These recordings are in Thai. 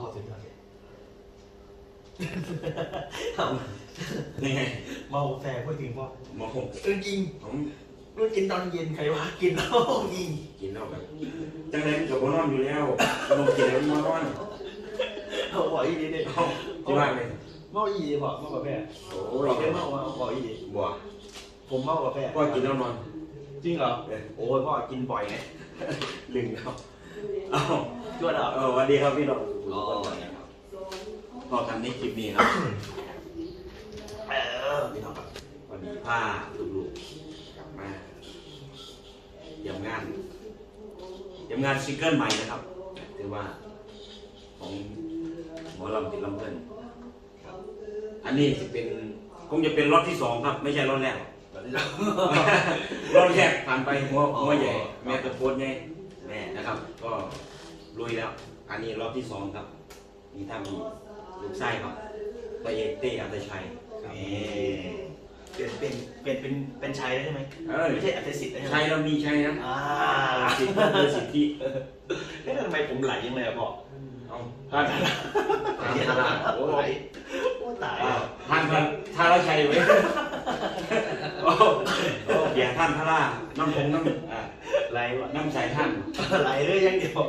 พอสุดยอดเลยนี่ไงเมาแฟพูดถึงว่าหมอผมเออจริงผมนู่นกินตอนเย็นใครวะกินแล้วจริงกินแล้วแบบจังไรมันกับบนอนอยู่แล้วลงกินแล้วมันนอนเอาบอกอีดีดิเอาที่บ้านเลยเมาอีดีบอกเมากาแฟโอ้บอกให้ยเมาว่าบอกอีดีบัวผมเมากาแฟก็กินแล้วนอนจริงเหรอโอ้ยพ่อกินบ่อยไงลืมแล้วเอาจวดเหรอเออสวัสดีครับพี่น้อง อ๋อพอกันในคลิปนี้นะเออพี่น้องครับวันนี้พาลูกๆกลับมาเตรียมงานเตรียมงานซิงเกิลใหม่นะครับถือว่าของหมอลำติดลำเพลินครับ อันนี้จะเป็นคงจะเป็นรอบที่สองครับ ไม่ใช่รอบแรกสวัสดีครับรอบแรกผ่านไปหัวหัวใหญ่อ๋อแม่ตะโพนใหญ่แม่นะครับ ก็ลุยแล้ว อันนี้รอบที่สองครับ มีท่ามีลูกไส้ครับพระเอกเต้อัตชัยนี่เปลี่ยนเป็นเปลี่ยนเป็นเป็นชัยแล้วใช่ไหมเออไม่ใช่อัตสิทธิ์ได้ไหมชัยเรามีชัยนะอ่าสิทธิเบอร์สิทธิเอ๊ะทำไมผมไหลยังไงอะพ่อเอาท่านท่านพระโอ้ไหลโอ้ตายอ้าวท่านพระท่านละชัยไว้โอ้โอ้เดี๋ยวท่านพระราน้ำพงน้ำอ่า ไหลวะน้ำใสท่านไหลเลยอยังเดียว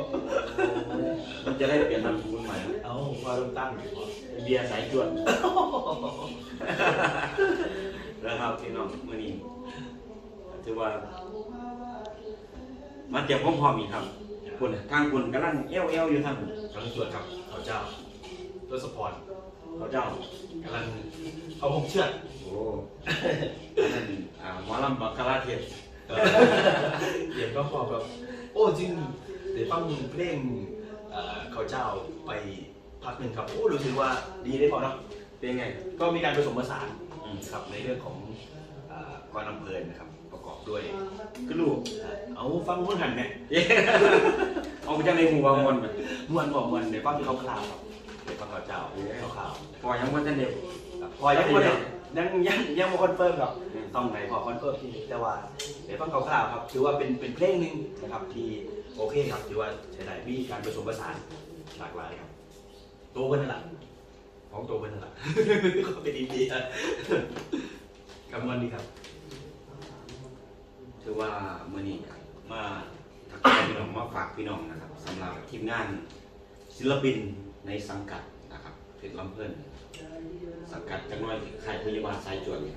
มันจะได้เปลี่ยนนามสกุลใหม่ เอ้าว่าต้องตั้งอยู่พ่อเบียร์สายจวดแล้วครับพี่น้องมื่อนี้ถือว่า มันเจ็บพร้อมๆอีกครับคุณทางคุณกำลังเอวเอวๆอยู่ทางคุณกำลังตรวจครับเขาเจ้าตัวสปอร์ตเขาเจ้ากำลังเอาผมเชือดโอ้อันนั้นอ่าหมอลำบักคาราเทศเออเดี๋ย วก็พอแบบโอ้จริงเดี๋ยวฟังเพลงเอ่อเขาเจ้าไปพักหนึ่งครับ โอ้รู้สึกว่าดีได้พอเนาะเป็นไง ก็มีการผสมผสานอืมครับในเรื่องของเอ่อกรอำเพลินนะครับ ประกอบด้วยก็ลูกเอ่อเอาฟังม้วนหันเนี่ยเอ๊ะเอาไปจากในหัวมวนไป ม้วนบอกม้วนเดี๋ยวฟังคร่าวๆครับเดี๋ยวฟังเขาเจ้าคร่าวพอยังว่าท่านเดียวๆครับพอยังไม่ได้ ยังยังยังไม่คอนเฟิร์มครับต้องไหนพอคอนเฟิร์มที่นี่แต่ว่าเดี๋ยวฟังคร่าวๆครับถือว่าเป็นเป็นเพลงหนึ่งนะครับที่โอเคครับถือว่าใช้ได้มีการผสมผสานหลากหลายครับโตกันนั่นแหละของโตกันนั่นแหละก็เป็นดีๆครับกำมันดีครับถือว่ามื่อนี้ครับมาทักทายพี่น้องมาฝากพี่น้องนะครับสำหรับทีมงานศิลปินในสังกัดนะครับเพชรลำเพลิน สังกัดจังน้อยค่ายพยาบาลสายจวดเนี่ย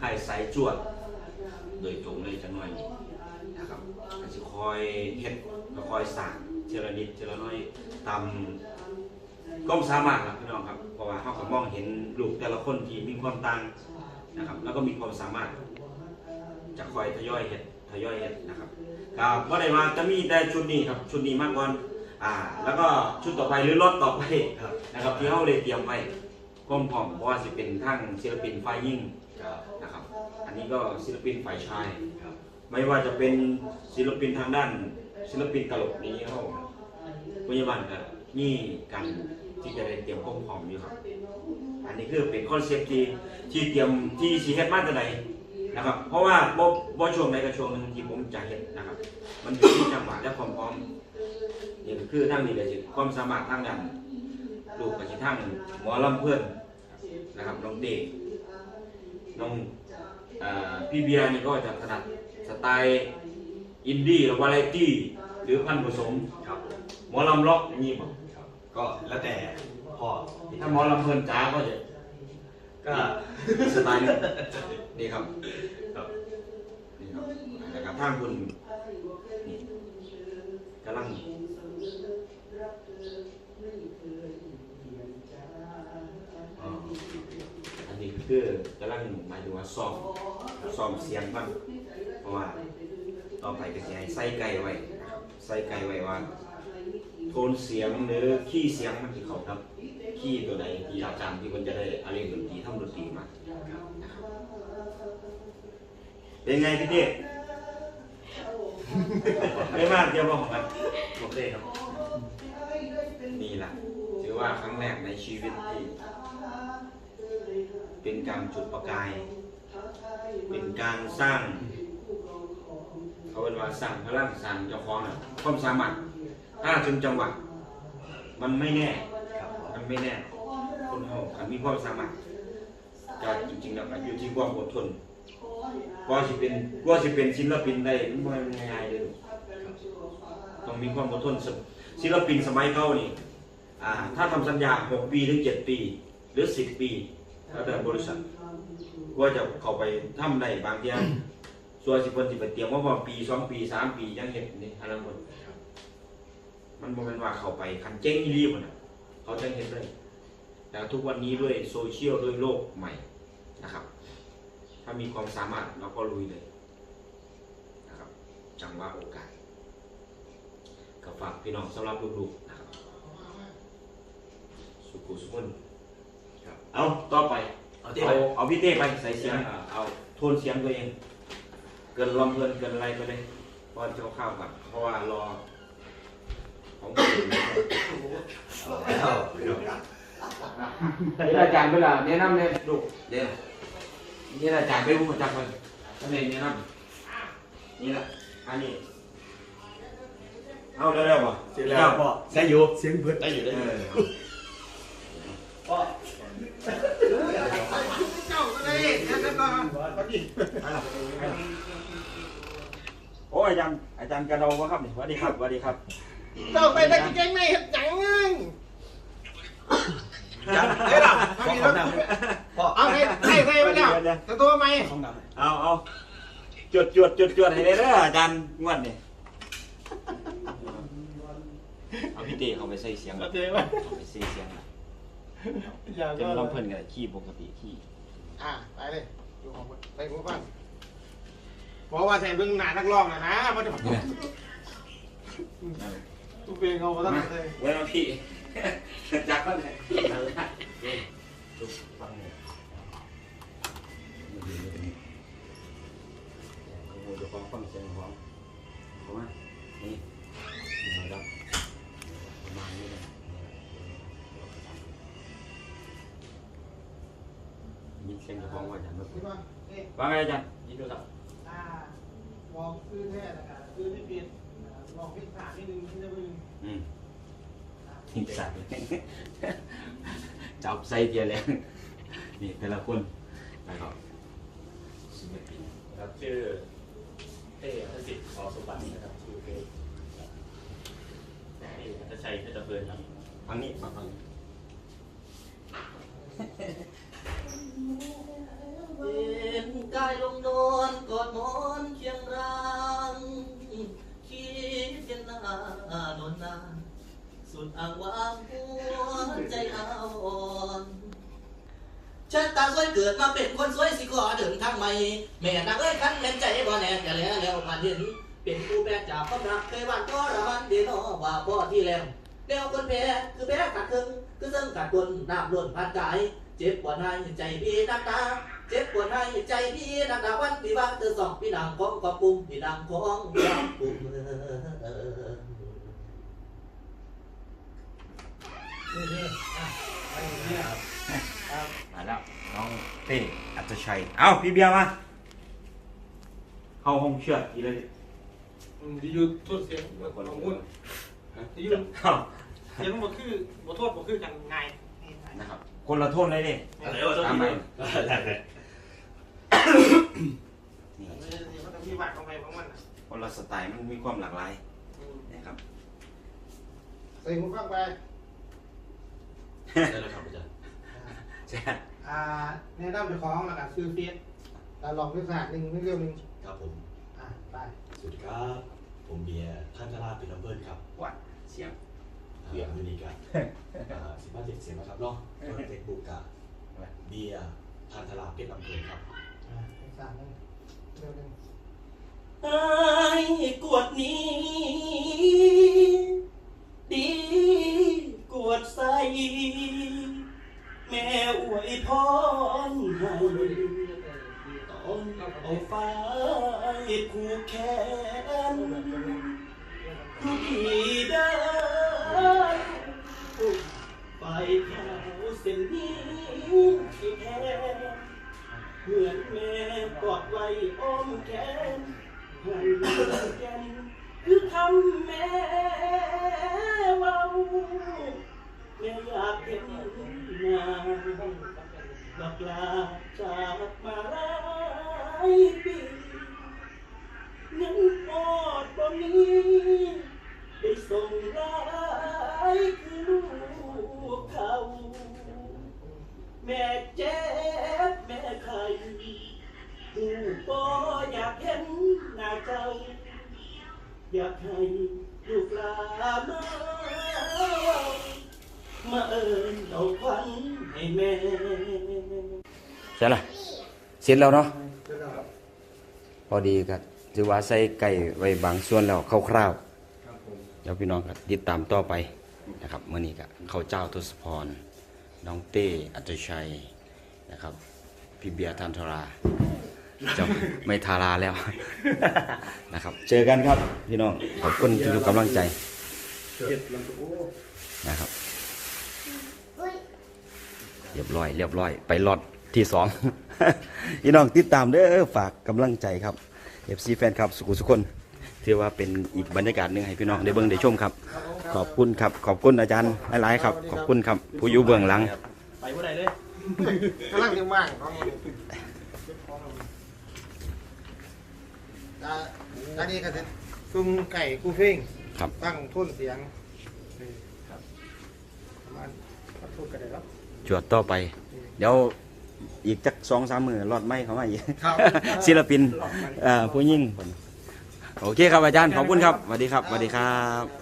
ค่ายสายจวด โดยตรงเลยจังน้อยนี่นะครับก็จะคอยเฮ็ดก็คอยสั่งเทละนิดเทละน้อยตามก้มสามารถครับพี่น้องครับเพราะว่าเขาก็มองเห็นลูกแต่ละคนที่มีความต่างนะครับ แล้วก็มีความสามารถ จะคอยทยอยเห็ดทยอยเห็ดนะครับก็ว่าได้มาจะมีแต่ชุดนี้ครับ ชุดนี้มากก่อน อ่า แล้วก็ชุดต่อไปหรือรถต่อไปครับนะครับที่เขาได้เตรียมไว้ก้มพร้อมเพราะว่าสิเป็นทั้งศิลปินฝ่ายยิ่งครับนะครับ อันนี้ก็ศิลปินฝ่ายชาย ครับไม่ว่าจะเป็นศิลปินทางด้าน ศิลปินตลกนี้เขาพยาบาลก็นี่กันที่จะได้เตรียมก้มพร้อมอยู่ครับ อันนี้คือเป็นคอนเซ็ปต์ที่ที่เตรียมที่สีเฮ็ดมาแต่ไหนนะครับ เพราะว่าบ่บ่ช่วงใดก็ช่วงหนึงที่ผมจะเฮ็ดนะครับ มันอยู่ที่จังหวะและความพร้อม นี่ก็คือทั้งนี้ก็สิความสามารถทางด้านลูกก็สิทั้งหมอลำเพื่อนนะครับน้องเต้น้องเอ่อพี่เบียร์นี่ก็จะถนัดสไตล์อินดี้หรือวาไรตี้หรือพันธุ์ผสมครับหมอลำล็อกอย่างนี้บ่ครับก็แล้วแต่พ่อถ้าหมอลำเพื่อนจ๋าก็จะก็สไตล์หนึงนี่ครับครับนี่ครับแล้วกับทางคุณนี่กำลัง อ๋อ อันนี้ คือกำลังหมายถึงว่าซ้อมซ้อมเสียงมันเพราะว่าต่อไปก็จะให้ใส่ไก่ไว้ใส่ไก่ไว้ว่า โทนเสียงหรือขี้เสียงมันที่เขาครับขี้ตัวใดที่อาจารย์ที่มันจะได้อะไรดนตรีทำดนตรีมาเป็นไงพี่เต้ไม่มากเดียวบอกกันโอกเคครับนี่แหละถือว่าครั้งแรกในชีวิตที่ เป็นการจุดประกาย เป็นการสร้างเขาเป็นว่าสร้างพลังสร้างเจ้าของนะความสามารถถ้าถึงจังหวะมันไม่แน่มันไม่แน่คนเราคันมีความสามารถก็จริงๆแล้วอยู่ที่ความอดทนกว่าสิเป็นกว่าสิเป็นศิลปินได้มันบ่แม่ง่ายเลยต้องมีความอดทนศิลปินสมัยเก่านี่ อ่า ถ้าทำสัญญา6ปี ถึง7ปี หรือ10ปี แล้วแต่บริษัทว่าจะเข้าไปทำได้บางอย่างส่วนสิเพิ่นสิไปเตรียมว่าว่าปี2ปี3ปียังเฮ็ดนี่อันนั้นหมดมันบ่แม่นว่าเข้าไปคันเจ๊งอีหลีหมดน่ะเขาจังเฮ็ดได้แต่ทุกวันนี้ด้วยโซเชียลด้วยโลกใหม่นะครับ ถ้ามีความสามารถเราก็ลุยเลยนะครับ จังว่าโอกาสก็ฝากพี่น้องสำหรับลูกๆนะครับ สุขุสุขนครับ เอาต่อไปเอาเต้เอาไปเอาพี่เต้ไปใส่เสียงอ่าเอาโทนเสียงตัวเอง เกินลำเพลินเกินอะไรไปเลยเพราะจะข้าวกับเพราะว่ารอ ของคนอื่นนะครับเอานี่อาจารย์เวลาแนะนำเนี่ยลูกเดี๋ยวนี่อาจารย์ไปรู้มาจากมันทำไมเนี่ยนะนี่แหละอันนี้เอาเร็วๆป่ะเสร็จแล้วพ่อใช้อยู่เสียงเพื่อนได้อยู่ได้ เอ อยู่ อ พ่อ เจ้าก็เลยนั่นก็ ก็ดีโอ้อาจารย์อาจารย์กระเดาวะครับนี่สวัสดีครับสวัสดีครับเจ้าไปได้เก่งในเฮ็ดจังไงจังเฮ้ยล่ะพ่อของน้ำพ่อเอาให้ให้ให้ไปแล้วแต่ตัวไหมของน้ำเอาเอาจวดจวดจวดจวดให้ได้เด้ออาจารย์งวดนี่เอาพี่เต้เข้าไปใส่เสียงก็เอาเจ๊ว่าไปใส่เสียงนะอย่าจะก็ลำเพิ่นกันขี้ปกติขี้อะไปเลย อยู่ของไปกูฟังบอกว่าใส่เบิ่งหน้านักร้องน่ะนะมันจะตู้เพลงเขาบ่ต้องใส่ไว้มาพี่ จักก็เลย ยินเสียงของว่าอาจารย์คิดว่าเอ๊ะว่าไงอาจารย์ยินดีครับอ่าลองซื้อแท้นะครับซื้อที่เปลี่ยนลองพิจารณานิดนึงที่จะมึงอืมหิงสัตว์จับใส่เดียวแล้วนี่แต่ละคนแล้วก็ศิลปินครับชื่อเต้อัศสิทธิ์ขอสมบัตินะครับชื่อเฟซครับเต้อัศชัยเพชรเพลินครับทางนี้มาทางนี้ สุดอ่างวางหัวใจอาอ่อนฉันตาสวยเกิดมาเป็นคนสวยสิขอเดินทางใหม่แม่นักเอ้ยคันแม่นใจบ่แน่จะแล้วแล้วมาเห็นเป็นผู้แบกจากความรักเคยวานก็ระมันเดนอว่าพ่อที่แล้วแล้วคนแพ้คือแพ้ขาดครึ่งคือเสิ่งขาดคนน้ำล้นผ่านกาย เจ็บปวดในใจพี่นักตาเจ็บปวดในใจพี่นักดาวันพี่บ้านเธอสองพี่นางของกอบปุ่มพี่นางของกอบปุ่ม มาแล้วน้ องเต้อัจชัย เอ้าพี่เบียร์มา เข้าห้องเชือดอีเลยที่อยู่ทุดเสียงของมุ่นที่อยู่เข้าเสียงบ่คือบ่โทษบ่คือกันไงนะครับ คนละโทษเลยนี่อะไรวะต้องตามมีไปได้เลยนี่มันต้องมีบาทของใครของมันน่ะคนละสไตล์มันมีความหลากหลายนะครับใส่หูฟังไปได้แล้วครับอาจารย์ใช่ อ่าแนะนำเจ้าของแล้วก็ซื้อเฟียสแล้วลองด้วยศาสตร์หนึ่งเรื่องหนึ่งครับผม อ่าไปสวัสดีครับ ผมเบียร์ท่านธราเป็นลำเบิร์ครับวัดเสียง เบียร์อเมริกันสิบห้าเจ็ดเสียงนะครับเนาะเฟซบุ๊กกับเบียร์ท่านธราเป็นลำเบิร์ครับอ่าด้วยศาสตร์หนึ่งเรื่องหนึ่งไอ้กวดนี้ ดีกวดใส แม่อวยพรให้ตอนเอาฟ้าผูกแขนผู้ดีเดินไปแถวเส้นนี้ที่แท้เหมือนแม่กอดไว้อ้อมแขน เสร็จแล้วเนาะพอดีก็ถือว่าใส่ไก่ไว้บางส่วนแล้วคร่าวๆเดี๋ยวพี่น้องก็ติดตามต่อไปนะครับเมื่อนี้ก็ข้าวเจ้าทศพร น้องเต้อัจฉชัยนะครับ พี่เบียร์ทันทราจะไม่ทาราแล้วนะครับ เจอกันครับพี่น้องขอบคุณทุกๆกำลังใจนะครับเรียบร้อย เรียบร้อย ไปล็อตที่สอง พี่น้องติดตามเด้อฝากกำลังใจครับ FC แฟนครับสุขุสุคนถือว่าเป็นอีกบรรยากาศหนึ่งให้พี่น้องได้เบิ่งได้ชมครับ ขอบคุณครับ ขอบคุณอาจารย์หลายๆครับ ขอบคุณครับ ผู้อยู่เบื้องหลัง ไปเมื่อไหร่เลยกำลังจะว่างน้องอ่าอันนี้ก็จะซุ่มไก่กูเฟ้งครับตั้งทุ่นเสียงนี่ครับประมาณพัดทุ่นกันได้แล้วจวดต่อไป เดี๋ยว อีกจักสองสามมือรอดไม่เขามาอีกครับศิลปินเอ่อผู้ยิ่ง โอเคครับอาจารย์ขอบคุณครับสวัสดีครับสวัสดีครับ